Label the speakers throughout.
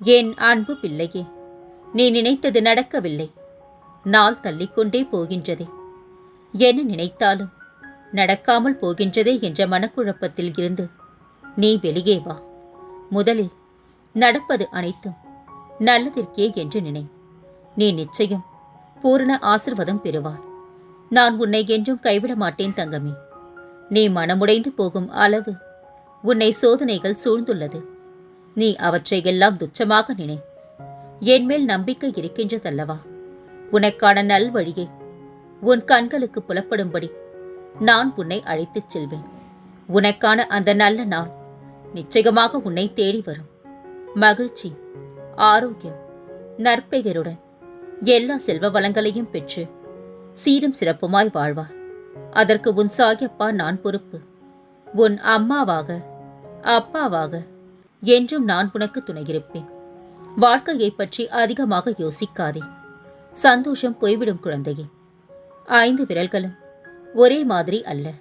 Speaker 1: என் அன்பு பிள்ளையே நீ நினைத்தது நடக்கவில்லை. நாள் தள்ளிக்கொண்டே போகின்றதே. என்ன நினைத்தாலும் நடக்காமல் போகின்றதே என்ற மனக்குழப்பத்தில் இருந்து நீ வெளியே வா. முதலில் நடப்பது அனைத்தும் நல்லதிற்கே என்று நினை. நீ நிச்சயம் பூரண ஆசிர்வாதம் பெறுவார் நான் உன்னை என்றும் கைவிட மாட்டேன் தங்கமே. நீ மனமுடைந்து போகும் அளவு உன்னை சோதனைகள் சூழ்ந்துள்ளது. நீ அவற்றை எல்லாம் துச்சமாக நினை. என்மேல் நம்பிக்கை இருக்கின்றதல்லவா? உனக்கான நல்வழியை உன் கண்களுக்கு புலப்படும்படி நான் உன்னை அழைத்துச் செல்வேன். உனக்கான அந்த நல்ல நாள் நிச்சயமாக உன்னை தேடி வரும். மகிழ்ச்சி ஆரோக்கியம் நற்பெயருடன் எல்லா செல்வ வளங்களையும் பெற்று சீரும் சிறப்புமாய் வாழ்வார் அதற்கு உன் சாயப்பா நான் பொறுப்பு. உன் அம்மாவாக அப்பாவாக என்றும் நான் உனக்கு துணையிருப்பேன். வாழ்க்கையை பற்றி அதிகமாக யோசிக்காதே. சந்தோஷம் போய்விடும் குழந்தையே. ஐந்து விரல்களும் ஒரே மாதிரி அல்ல.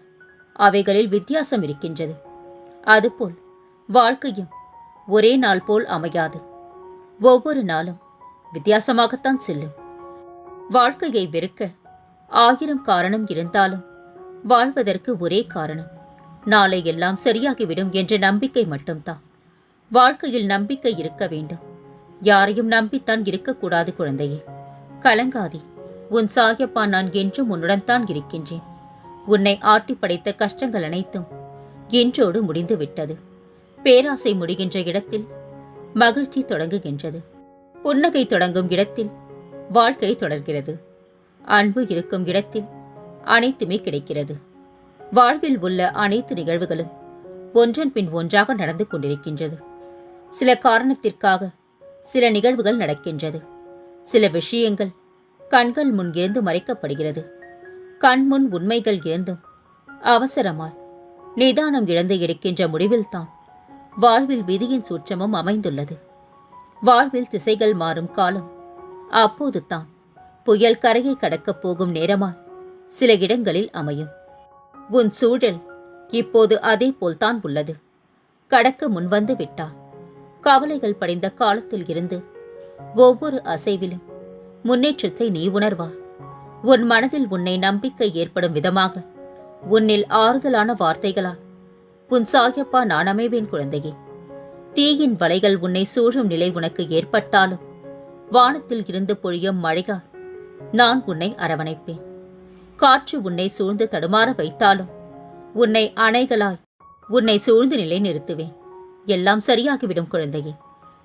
Speaker 1: அவைகளில் வித்தியாசம் இருக்கின்றது. அதுபோல் வாழ்க்கையும் ஒரே நாள் போல் அமையாது. ஒவ்வொரு நாளும் வித்தியாசமாகத்தான் செல்லும். வாழ்க்கையை வெறுக்க ஆயிரம் காரணம் இருந்தாலும் வாழ்வதற்கு ஒரே காரணம் நாளை எல்லாம் சரியாகிவிடும் என்ற நம்பிக்கை மட்டும்தான். வாழ்க்கையில் நம்பிக்கை இருக்க வேண்டும். யாரையும் நம்பித்தான் இருக்கக்கூடாது குழந்தையே. கலங்காதே. உன் சாயப்பா நான் என்றும் உன்னுடன் தான் இருக்கின்றேன். உன்னை ஆட்டி படைத்த கஷ்டங்கள் அனைத்தும் இன்றோடு முடிந்து விட்டது. பேராசை முடிகின்ற இடத்தில் மகிழ்ச்சி தொடங்குகின்றது. புன்னகை தொடங்கும் இடத்தில் வாழ்க்கை தொடர்கிறது. அன்பு இருக்கும் இடத்தில் அனைத்துமே கிடைக்கிறது. வாழ்வில் உள்ள அனைத்து நிகழ்வுகளும் ஒன்றன் பின் ஒன்றாக நடந்து கொண்டிருக்கின்றது. சில காரணத்திற்காக சில நிகழ்வுகள் நடக்கின்றது. சில விஷயங்கள் கண்கள் முன் இருந்து மறைக்கப்படுகிறது. கண்முன் உண்மைகள் இருந்தும் அவசரமாய் நிதானம் இழந்து எடுக்கின்ற முடிவில்தான் வாழ்வில் விதியின் சூற்றமும் அமைந்துள்ளது. வாழ்வில் திசைகள் மாறும் காலம் அப்போது தான் புயல் கரையை கடக்கப் போகும் நேரமாய் சில இடங்களில் அமையும். உன் சூழல் இப்போது அதே போல்தான் உள்ளது. கடக்க முன்வந்து விட்டார் கவலைகள் படிந்த காலத்தில் இருந்து ஒவ்வொரு அசைவிலும் முன்னேற்றத்தை நீ உணர்வாய் உன் மனதில் உன்னை நம்பிக்கை ஏற்படும் விதமாக உன்னில் ஆறுதலான வார்த்தைகளால் உன் சாயப்பா நான் அமைவேன் குழந்தையே. தீயின் வலைகள் உன்னை சூழும் நிலை உனக்கு ஏற்பட்டாலும் வானத்தில் இருந்து பொழியும் மழையால் நான் உன்னை அரவணைப்பேன். காற்று உன்னை சூழ்ந்து தடுமாற வைத்தாலும் உன்னை அணைகளாய் உன்னை சூழ்ந்து நிலை நிறுத்துவேன் எல்லாம் சரியாகிவிடும் குழந்தையே.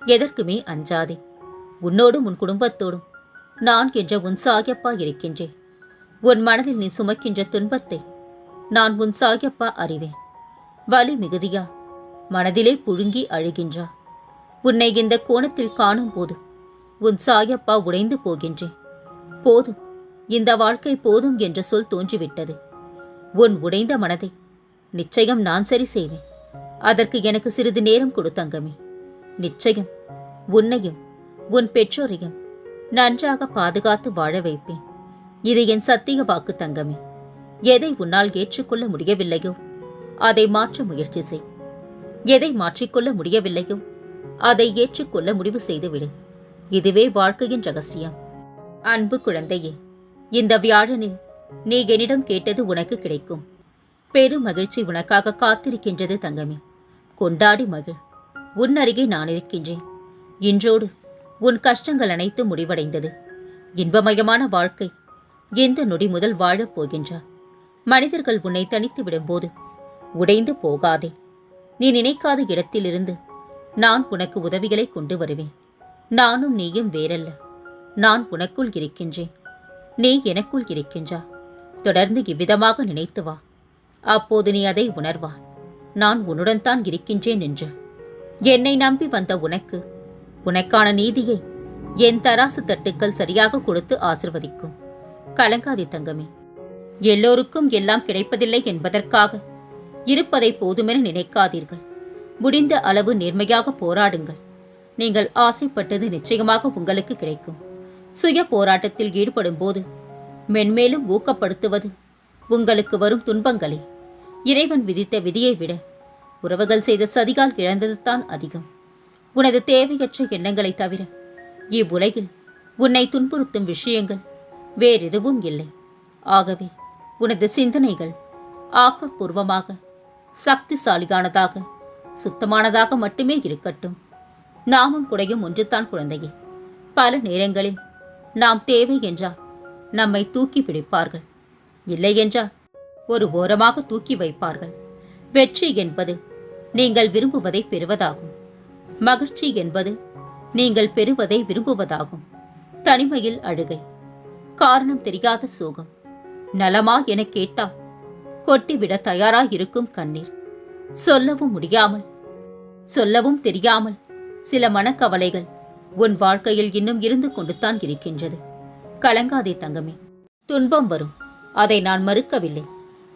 Speaker 1: எதற்குமே அஞ்சாதே. உன்னோடும் உன் குடும்பத்தோடும் நான் என்ற உன் சாயப்பா இருக்கின்றேன். உன் மனதில் நீ சுமக்கின்ற துன்பத்தை நான் உன் சாயப்பா அறிவேன். வலி மிகுதியா? மனதிலே புழுங்கி அழுகின்றா? உன்னை இந்த கோணத்தில் காணும் போது உன் சாயப்பா உடைந்து போகின்றேன். போதும். இந்த வாழ்க்கை போதும் என்ற சொல் தோன்றிவிட்டது. உன் உடைந்த மனதை நிச்சயம் நான் சரி செய்வேன். அதற்கு எனக்கு சிறிது நேரம் கொடுத்தங்கமே நிச்சயம் உன்னையும் உன் பெற்றோரையும் நன்றாக பாதுகாத்து வாழ வைப்பேன். இது என் சத்திய வாக்கு தங்கமே. எதை உன்னால் ஏற்றுக்கொள்ள முடியவில்லையோ அதை மாற்ற முயற்சி செய். எதை மாற்றிக்கொள்ள முடியவில்லையோ அதை ஏற்றுக்கொள்ள முடிவு செய்துவிடு. இதுவே வாழ்க்கையின் ரகசியம். அன்பு குழந்தையே இந்த வியாழனில் நீ என்னிடம் கேட்டது உனக்கு கிடைக்கும். பெரும் மகிழ்ச்சி உனக்காக காத்திருக்கின்றது தங்கமே. கொண்டாடி மகிழ். உன் அருகே நான் இருக்கின்றேன். இன்றோடு உன் கஷ்டங்கள் அனைத்தும் முடிவடைந்தது. இன்பமயமான வாழ்க்கை எந்த நொடி முதல் வாழப் போகின்றார் மனிதர்கள் உன்னை தனித்து விடும்போது உடைந்து போகாதே. நீ நினைக்காத இடத்திலிருந்து நான் உனக்கு உதவிகளை கொண்டு வருவேன். நானும் நீயும் வேறல்ல. நான் உனக்குள் இருக்கின்றேன். நீ எனக்குள் இருக்கின்றா. தொடர்ந்து இவ்விதமாக நினைத்து வா. அப்போது நீ அதை உணர்வா நான் உன்னுடன் தான் இருக்கின்றேன் என்று. என்னை நம்பி வந்த உனக்கு உனக்கான நீதியை என் தராசு தட்டுக்கள் சரியாக கொடுத்து ஆசிர்வதிக்கும். கலங்காதி தங்கமே. எல்லோருக்கும் எல்லாம் கிடைப்பதில்லை என்பதற்காக இருப்பதை போதுமென நினைக்காதீர்கள். முடிந்த அளவு நேர்மையாக போராடுங்கள். நீங்கள் ஆசைப்பட்டது நிச்சயமாக உங்களுக்கு கிடைக்கும். சுய போராட்டத்தில் ஈடுபடும் போது மென்மேலும் ஊக்கப்படுத்துவது உங்களுக்கு வரும் துன்பங்களே. இறைவன் விதித்த விதியை விட உறவுகள் செய்த சதிகால் இழந்ததுதான் அதிகம். உனது தேவையற்ற எண்ணங்களை தவிர இவ்வுலகில் உன்னை துன்புறுத்தும் விஷயங்கள் வேறெதுவும் இல்லை. ஆகவே உனது சிந்தனைகள் ஆக்கப்பூர்வமாக சக்திசாலியானதாக சுத்தமானதாக மட்டுமே இருக்கட்டும். நாமும் குடையும் ஒன்றுதான் குழந்தையே. பல நேரங்களில் நாம் தேவை என்றால் நம்மை தூக்கி பிடிப்பார்கள். இல்லை என்றால் ஒரு ஓரமாக தூக்கி வைப்பார்கள். வெற்றி என்பது நீங்கள் விரும்புவதை பெறுவதாகும். மகிழ்ச்சி என்பது நீங்கள் பெறுவதை விரும்புவதாகும். தனிமையில் அழுகை. காரணம் தெரியாத சோகம். நலமா என கேட்டால் கொட்டிவிட தயாராயிருக்கும் கண்ணீர். சொல்லவும் முடியாமல் சொல்லவும் தெரியாமல் சில மனக்கவலைகள் உன் வாழ்க்கையில் இன்னும் இருந்து கொண்டுதான் இருக்கின்றது. கலங்காதே தங்கமே. துன்பம் வரும். அதை நான் மறுக்கவில்லை.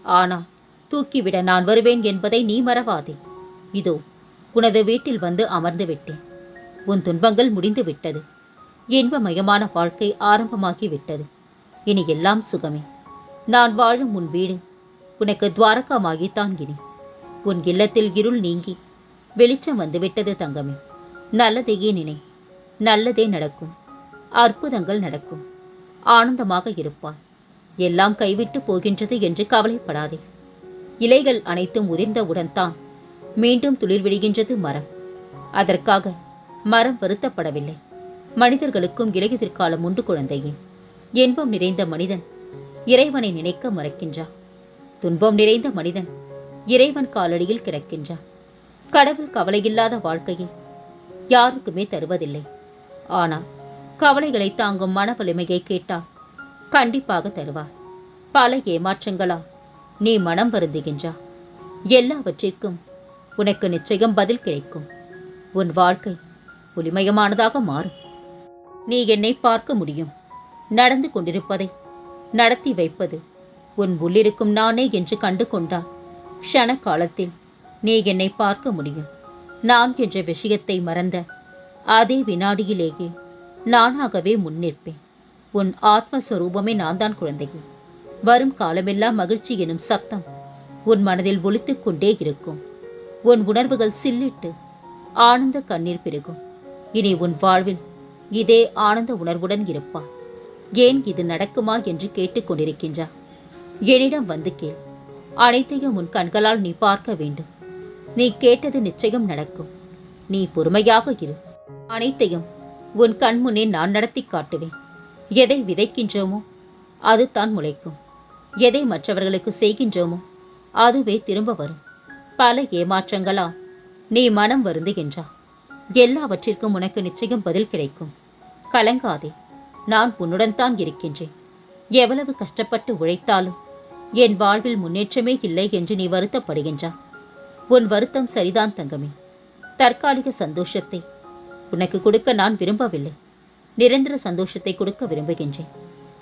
Speaker 1: ஆனால் தூக்கிவிட நான் வருவேன் என்பதை நீ மறவாதே. இதோ உனது வீட்டில் வந்து அமர்ந்து விட்டேன். உன் துன்பங்கள் முடிந்து விட்டது. இன்பமயமான வாழ்க்கை ஆரம்பமாகி விட்டது. இனி எல்லாம் சுகமே. நான் வாழும் உன் வீடு. உனக்கு துவாரகமாகித்தான் இனி. உன் இல்லத்தில் இருள் நீங்கி வெளிச்சம் வந்துவிட்டது தங்கமே. நல்லதையே நினை நல்லதே நடக்கும். அற்புதங்கள் நடக்கும். ஆனந்தமாக இருப்பாய். எல்லாம் கைவிட்டு போகின்றது என்று கவலைப்படாதே. இலைகள் அனைத்தும் உதிர்ந்தவுடன் தான் மீண்டும் துளிர் விடுகின்றது மரம். அதற்காக மரம் வருத்தப்படவில்லை. மனிதர்களுக்கும் இளையதிர்காலம் உண்டு குழந்தையே. இன்பம் நிறைந்த மனிதன் இறைவனை நினைக்க மறக்கின்றான் துன்பம் நிறைந்த மனிதன் இறைவன் காலடியில் கிடக்கின்றான் கடவுள் கவலையில்லாத வாழ்க்கையை யாருக்குமே தருவதில்லை. ஆனால் கவலைகளை தாங்கும் மன வலிமையை கேட்டால் கண்டிப்பாக தருவார். பல ஏமாற்றங்களா நீ மனம் வருந்துகின்றா. எல்லாவற்றிற்கும் உனக்கு நிச்சயம் பதில் கிடைக்கும். உன் வாழ்க்கை ஒளிமயமானதாக மாறும். நீ என்னை பார்க்க முடியும். நடந்து கொண்டிருப்பதை நடத்தி வைப்பது உன் உள்ளிருக்கும் நானே என்று கண்டு கொண்டால் க்ஷண காலத்தில் நீ என்னை பார்க்க முடியும். நான் என்ற விஷயத்தை மறந்த அதே வினாடியிலேயே நானாகவே முன்னிற்பேன். உன் ஆத்மஸ்வரூபமே நான் தான் குழந்தையே. வரும் காலமெல்லாம் மகிழ்ச்சி எனும் சத்தம் உன் மனதில் ஒலித்துக் கொண்டே இருக்கும். உன் உணர்வுகள் சில்லிட்டு ஆனந்த கண்ணீர் பெருகும். இனி உன் வாழ்வில் இதே ஆனந்த உணர்வுடன் இருப்பா. ஏன் இது நடக்குமா என்று கேட்டுக்கொண்டிருக்கின்றா என்னிடம் வந்து கேள். அனைத்தையும் உன் கண்களால் நீ பார்க்க வேண்டும். நீ கேட்டது நிச்சயம் நடக்கும். நீ பொறுமையாக இரு. அனைத்தையும் உன் கண்முன்னே நான் நடத்தி காட்டுவேன். எதை விதைக்கின்றோமோ அது தான் முளைக்கும். எதை மற்றவர்களுக்கு செய்கின்றோமோ அதுவே திரும்ப வரும். பல ஏமாற்றங்களா? நீ மனம் வருந்துகின்றா எல்லாவற்றிற்கும் உனக்கு நிச்சயம் பதில் கிடைக்கும். கலங்காதே. நான் உன்னுடன் தான் இருக்கின்றேன். எவ்வளவு கஷ்டப்பட்டு உழைத்தாலும் என் வாழ்வில் முன்னேற்றமே இல்லை என்று நீ வருத்தப்படுகின்றா? உன் வருத்தம் சரிதான் தங்கமே. தற்காலிக சந்தோஷத்தை உனக்கு கொடுக்க நான் விரும்பவில்லை. நிரந்தர சந்தோஷத்தை கொடுக்க விரும்புகின்றேன்.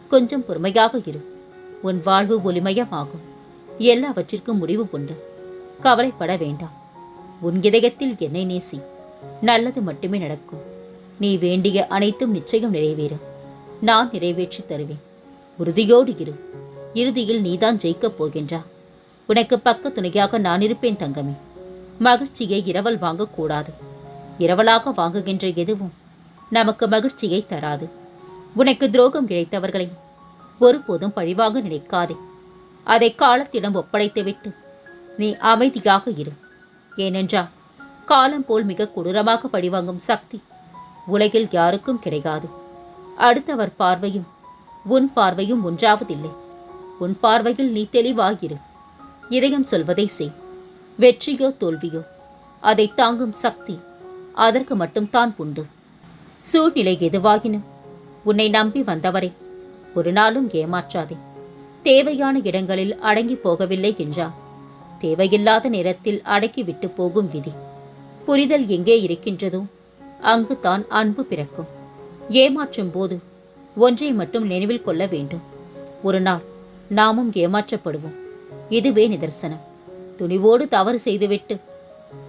Speaker 1: கொஞ்சம் பொறுமையாக இரு. உன் வாழ்வு ஒளிமயமாகும். எல்லாவற்றிற்கும் முடிவு உண்டு. கவலைப்பட வேண்டாம். உன் இதயத்தில் என்னை நேசி. நல்லது மட்டுமே நடக்கும். நீ வேண்டிய அனைத்தும் நிச்சயம் நிறைவேறும். நான் நிறைவேற்றி தருவேன். உறுதியோடு இரு. இறுதியில் நீதான் ஜெயிக்கப் போகின்றா. உனக்கு பக்க துணையாக நான் இருப்பேன் தங்கமே. மகிழ்ச்சியை இரவல் வாங்கக்கூடாது இரவலாக வாங்குகின்ற எதுவும் நமக்கு மகிழ்ச்சியை தராது. உனக்கு துரோகம் இழைத்தவர்களை ஒருபோதும் பழிவாக நினைக்காதே. அதை காலத்திடம் ஒப்படைத்துவிட்டு நீ அமைதியாக இரு. ஏனென்றால் காலம் போல் மிக கொடூரமாக பழிவாங்கும் சக்தி உலகில் யாருக்கும் கிடைக்காது அடுத்தவர் பார்வையும் உன் பார்வையும் ஒன்றாவதில்லை. உன் பார்வையில் நீ தெளிவாகிரு இதயம் சொல்வதை செய். வெற்றியோ தோல்வியோ அதை தாங்கும் சக்தி அதற்கு மட்டும்தான் உண்டு. சூழ்நிலை எதுவாகினும் உன்னை நம்பி வந்தவரை ஒரு நாளும் ஏமாற்றாதே. தேவையான இடங்களில் அடங்கி போகவில்லை என்றார் தேவையில்லாத நேரத்தில் அடக்கிவிட்டு போகும் விதி. புரிதல் எங்கே இருக்கின்றதோ அங்கு தான் அன்பு பிறக்கும். ஏமாற்றும் போது ஒன்றை மட்டும் நினைவில் கொள்ள வேண்டும். ஒரு நாள் நாமும் ஏமாற்றப்படுவோம். இதுவே நிதர்சனம். துணிவோடு தவறு செய்துவிட்டு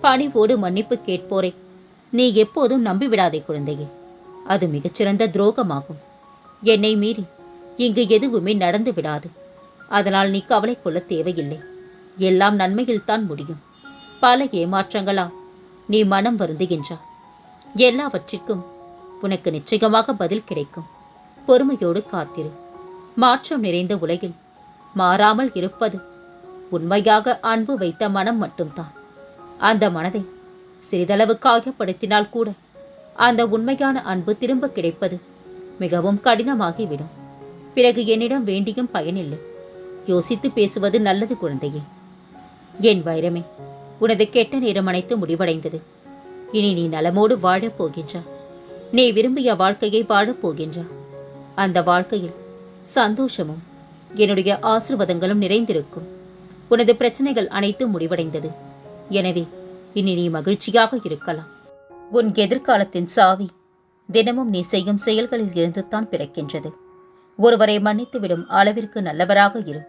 Speaker 1: பணிவோடு மன்னிப்பு கேட்போரை. நீ எப்போதும் நம்பிவிடாதே குழந்தையே. அது மிகச்சிறந்த துரோகமாகும். என்னை மீறி இங்கு எதுவுமே நடந்து விடாது அதனால் நீ கவலை கொள்ள தேவையில்லை. எல்லாம் நன்மையில்தான் முடியும். பல ஏமாற்றங்களா? நீ மனம் வருந்துகின்றா. எல்லாவற்றிற்கும் உனக்கு நிச்சயமாக பதில் கிடைக்கும். பொறுமையோடு காத்திரு. மாற்றம் நிறைந்த உலகில் மாறாமல் இருப்பது உண்மையாக அன்பு வைத்த மனம் மட்டும்தான். அந்த மனதை சிறிதளவு காயப்படுத்தினால் கூட அந்த உண்மையான அன்பு திரும்ப கிடைப்பது மிகவும் கடினமாகிவிடும். பிறகு என்னிடம் வேண்டியும் பயனில்லை. யோசித்து பேசுவது நல்லது குழந்தையே. என் வைரமே உனது கெட்ட நேரம் அனைத்து முடிவடைந்தது. இனி நீ நலமோடு வாழப் போகின்றா. நீ விரும்பிய வாழ்க்கையை வாழப் போகின்றா. அந்த வாழ்க்கையில் சந்தோஷமும் என்னுடைய ஆசிர்வாதங்களும் நிறைந்திருக்கும். உனது பிரச்சனைகள் அனைத்தும் முடிவடைந்தது. எனவே இனி நீ மகிழ்ச்சியாக இருக்கலாம். உன் எதிர்காலத்தின் சாவி தினமும் நீ செய்யும் செயல்களில் இருந்துதான் பிறக்கின்றது. ஒருவரை மன்னித்துவிடும் அளவிற்கு நல்லவராக இரு.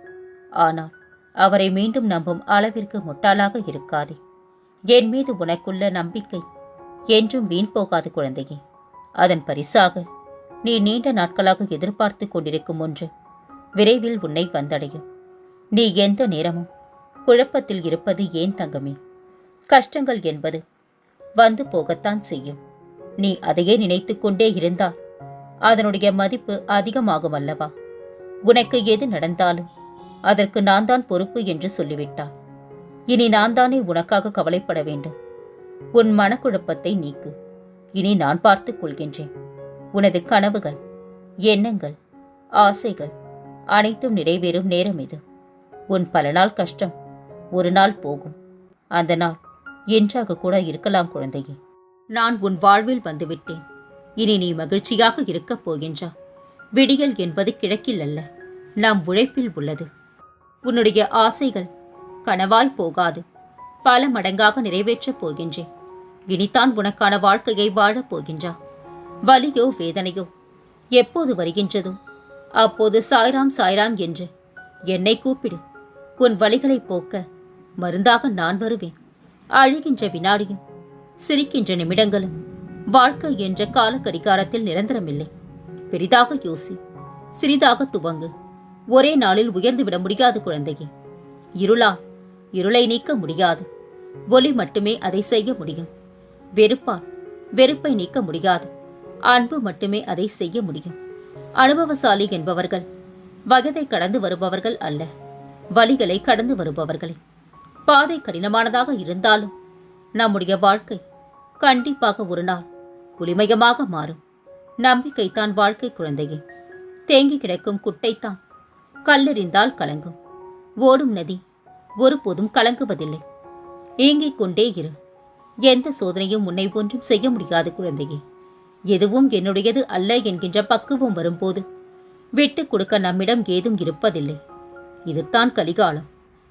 Speaker 1: ஆனால் அவரை மீண்டும் நம்பும் அளவிற்கு முட்டாளாக இருக்காதே. என் மீது உனக்குள்ள நம்பிக்கை. என்றும் வீண் போகாது குழந்தையே. அதன் பரிசாக நீ நீண்ட நாட்களாக எதிர்பார்த்து கொண்டிருக்கும் ஒன்று விரைவில் உன்னை வந்தடையும். நீ எந்த நேரமும் குழப்பத்தில் இருப்பது ஏன் தங்கமே? கஷ்டங்கள் என்பது வந்து போகத்தான் செய்யும். நீ அதையே நினைத்து கொண்டே இருந்தால் அதனுடைய மதிப்பு அதிகமாகும் அல்லவா? உனக்கு எது நடந்தாலும் அதற்கு நான் தான் பொறுப்பு என்று சொல்லிவிட்டார். இனி நான் தானே உனக்காக கவலைப்பட வேண்டும். உன் மனக்குழப்பத்தை நீக்கு. இனி நான் பார்த்துக் கொள்கின்றேன். உனது கனவுகள் எண்ணங்கள் ஆசைகள் அனைத்தும் நிறைவேறும் நேரம் இது. உன் பல நாள் கஷ்டம் ஒரு நாள் போகும். அந்த நாள் என்றாக கூட இருக்கலாம் குழந்தையே. நான் உன் வாழ்வில் வந்துவிட்டேன். இனி நீ மகிழ்ச்சியாக இருக்கப் போகின்றா. விடியல் என்பது கிழக்கில் அல்ல நாம் உழைப்பில் உள்ளது. உன்னுடைய ஆசைகள் கனவாய் போகாது. பல மடங்காக நிறைவேற்றப் போகின்றேன். இனித்தான் உனக்கான வாழ்க்கையை வாழப் போகின்றா. வலியோ வேதனையோ எப்போது வருகின்றதோ? அப்போது சாய்ராம் சாய்ராம் என்று என்னை கூப்பிடு. உன் வழிகளை போக்க மருந்தாக நான் வருவேன். அழுகின்ற வினாடியும் சிரிக்கின்ற நிமிடங்களும் வாழ்க்கை என்ற கால கடிகாரத்தில் நிரந்தரமில்லை. பெரிதாக யோசி சிறிதாக துவங்கு. ஒரே நாளில் உயர்ந்து விட முடியாது குழந்தையே. இருளா? இருளை நீக்க முடியாது. ஒலி மட்டுமே அதை செய்ய முடியும். வெறுப்பால் வெறுப்பை நீக்க முடியாது. அன்பு மட்டுமே அதை செய்ய முடியும். அனுபவசாலி என்பவர்கள் வயதை கடந்து வருபவர்கள் அல்ல. வழிகளை கடந்து வருபவர்களே. பாதை கடினமானதாக இருந்தாலும் நம்முடைய வாழ்க்கை கண்டிப்பாக ஒரு நாள் ஒளிமயமாக மாறும். நம்பிக்கைத்தான் வாழ்க்கை குழந்தையே. தேங்கி கிடக்கும் குட்டைத்தான் கல்லெறிந்தால் கலங்கும். ஓடும் நதி ஒருபோதும் கலங்குவதில்லை. ஏங்கிக் கொண்டே இரு. எந்த சோதனையும் உன்னை ஒன்றும் செய்ய முடியாது குழந்தையே. எதுவும் என்னுடையது அல்ல என்கின்ற பக்குவம் வரும்போது விட்டு கொடுக்க நம்மிடம் ஏதும் இருப்பதில்லை. இதுதான் கலிகாலம்.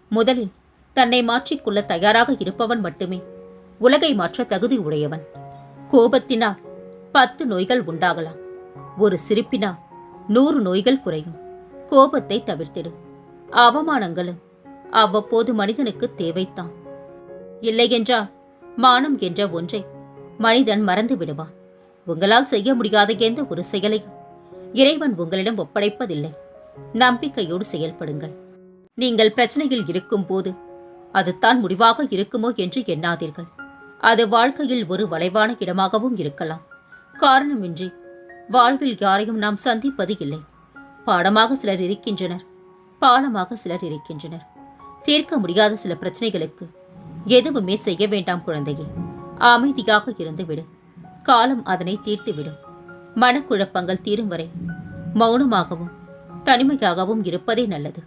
Speaker 1: முதலில் தன்னை மாற்றிக்கொள்ள தயாராக இருப்பவன் மட்டுமே. உலகை மாற்ற தகுதி உடையவன். கோபத்தினால் பத்து நோய்கள் உண்டாகலாம். ஒரு சிரிப்பினால் நூறு நோய்கள் குறையும். கோபத்தை தவிர்த்திடு. அவமானங்களும் அவ்வப்போது மனிதனுக்கு தேவைத்தான். இல்லையென்றால் மானம் என்ற ஒன்றை மனிதன் மறந்து விடுவான். உங்களால் செய்ய முடியாத எந்த ஒரு செயலையும் இறைவன் உங்களிடம் ஒப்படைப்பதில்லை. நம்பிக்கையோடு செயல்படுங்கள். நீங்கள் பிரச்சனையில் இருக்கும்போது அதுதான் முடிவாக இருக்குமோ என்று எண்ணாதீர்கள். அது வாழ்க்கையில் ஒரு வளைவான இடமாகவும் இருக்கலாம். காரணமின்றி வாழ்வில் யாரையும் நாம் சந்திப்பது இல்லை பாடமாக சிலர் இருக்கின்றனர். பாலமாக சிலர் இருக்கின்றனர். தீர்க்க முடியாத சில பிரச்சனைகளுக்கு எதுவுமே செய்ய வேண்டாம் குழந்தையே. அமைதியாக இருந்துவிடு. காலம் அதனை தீர்த்துவிடும். மனக்குழப்பங்கள் தீரும் வரை மௌனமாகவும் தனிமையாகவும் இருப்பதே நல்லது.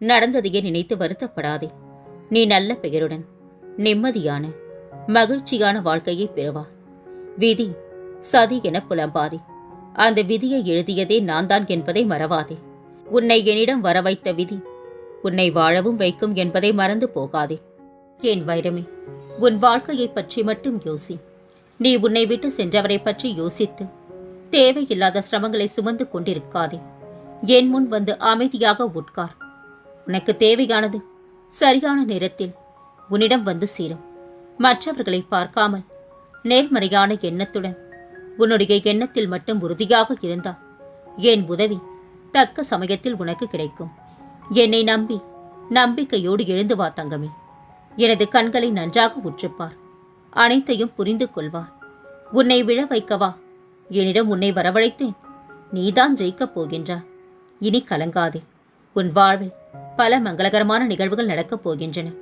Speaker 1: நடந்ததையே நினைத்து வருத்தப்படாதே. நீ நல்ல பெயருடன் நிம்மதியான மகிழ்ச்சியான வாழ்க்கையை பெறுவா விதி சதி என புலம்பாதே. அந்த விதியை எழுதியதே நான் தான் என்பதை மறவாதே. உன்னை என்னிடம் வர வைத்த விதி உன்னை வாழவும் வைக்கும் என்பதை மறந்து போகாதே. ஏன் வைரமே உன் வாழ்க்கையை பற்றி மட்டும் யோசி. நீ உன்னை விட்டு சென்றவரை பற்றி யோசித்து தேவையில்லாத சிரமங்களை சுமந்து கொண்டிருக்காதே. என் முன் வந்து அமைதியாக உட்கார். உனக்கு தேவையானது சரியான நேரத்தில் உன்னிடம் வந்து சேரும். மற்றவர்களை பார்க்காமல் நேர்மறையான எண்ணத்துடன் உன்னுடைய எண்ணத்தில் மட்டும் உறுதியாக இருந்தால் என் உதவி தக்க சமயத்தில் உனக்கு கிடைக்கும். என்னை நம்பி நம்பிக்கையோடு எழுந்து வா தங்கமே. எனது கண்களை நன்றாக உற்றுப்பார். அனைத்தையும் புரிந்து கொள்வார். உன்னை விழ வைக்கவா? என்னிடம் உன்னை வரவழைத்தேன். நீதான் ஜெயிக்கப் போகின்றா இனி கலங்காதே. உன் வாழ்வில் பல மங்களகரமான நிகழ்வுகள் நடக்கப் போகின்றன.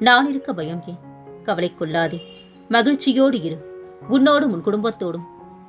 Speaker 1: நான் இருக்க பயம் ஏன்? கவலைக்குள்ளாதே. மகிழ்ச்சியோடு இரு. உன்னோடும் உன் குடும்பத்தோடும்